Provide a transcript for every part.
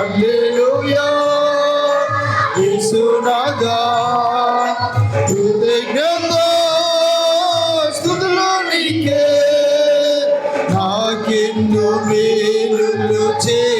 హల్లెలూయా యేసునాథా కృతజ్ఞత స్తుతులు నీకే నాకెన్ను మేలులు చేసితివే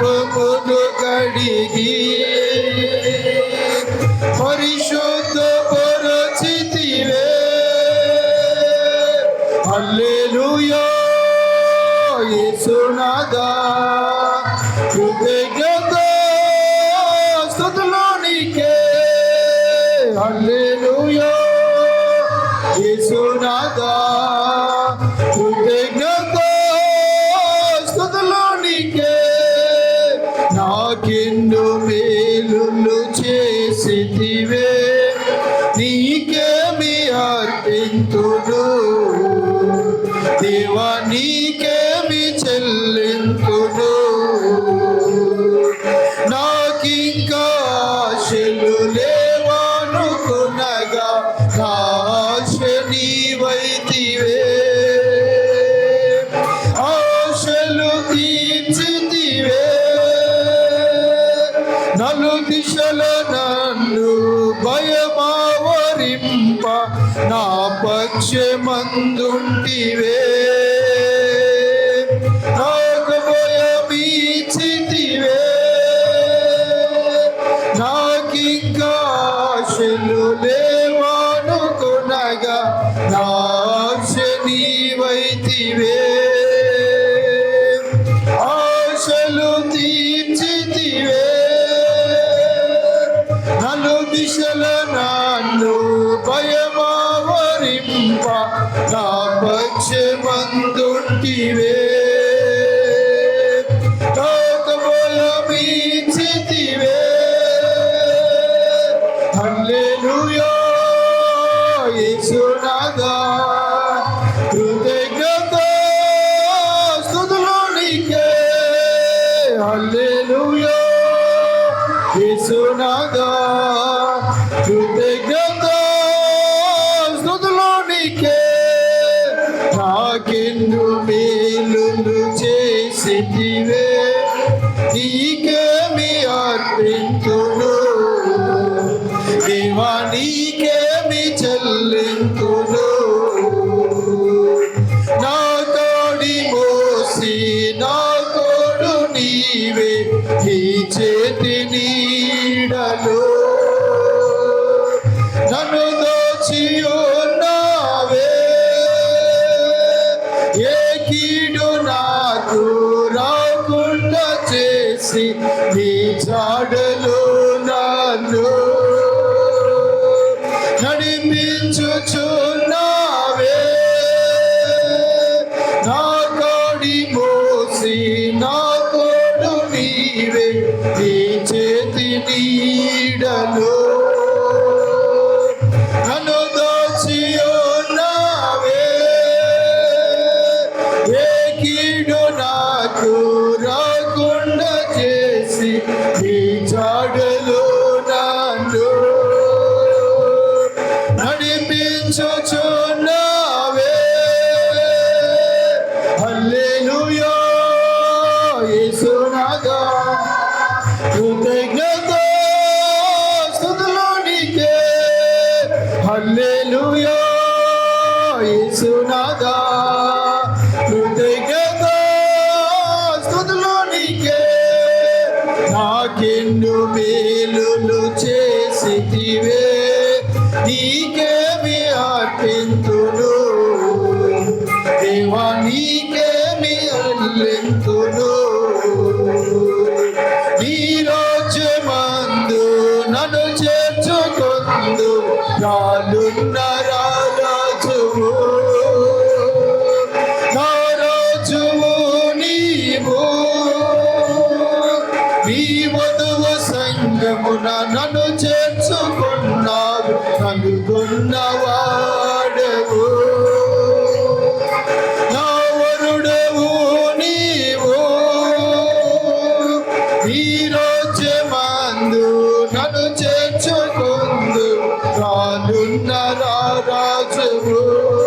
పాపమును కడిగి పరిశుద్ధ పరచితివే హల్లెలూయా యేసునాథా కృతజ్ఞత స్తుతులు నీకే హల్లెలూయా యేసునాథా కృతజ్ఞత స్తుతులు నీకే చేసితివే నీకేమి అర్పింతును దేవా నీకేమి చెల్లింతును నాకింకా ఆశలు లేవనుకునగా ఆశ నీవైతివే పక్షమందుంటివే. నాకు భయమీచితివే నాకింకా ఆశలు నీవైతివే హల్లెలూయా యేసునాథా కృతజ్ఞత స్తుతులు నీకే హల్లెలూయా యేసునాథా దేవా నీకేమి చెల్లింతును నా తోడి మోసి నా తోడు నీవే నీ చేతి నీడలో. నన్ను దోచి ఉన్నావే ఏ కీడు నాకు రాకుండా చేసి నీ జాడలో నీ చేతి నీడలో నన్ను దోచియో నావే. ఏ కీడు నాకు రాకుండా చేసి నీ జాడలో నన్ను నడిపించుచు నావే. హల్లెలూయా యేసు నాగా కృతజ్ఞత స్తుతులు నీకే. హల్లెలూయా యేసునాథా కృతజ్ఞత స్తుతులు నీకే. నాకెన్ను మేలులు చేసితివే. నీకేమి అర్పింతును దేవా నీకేమి అల్లెంతును Nalunna రాజువు నా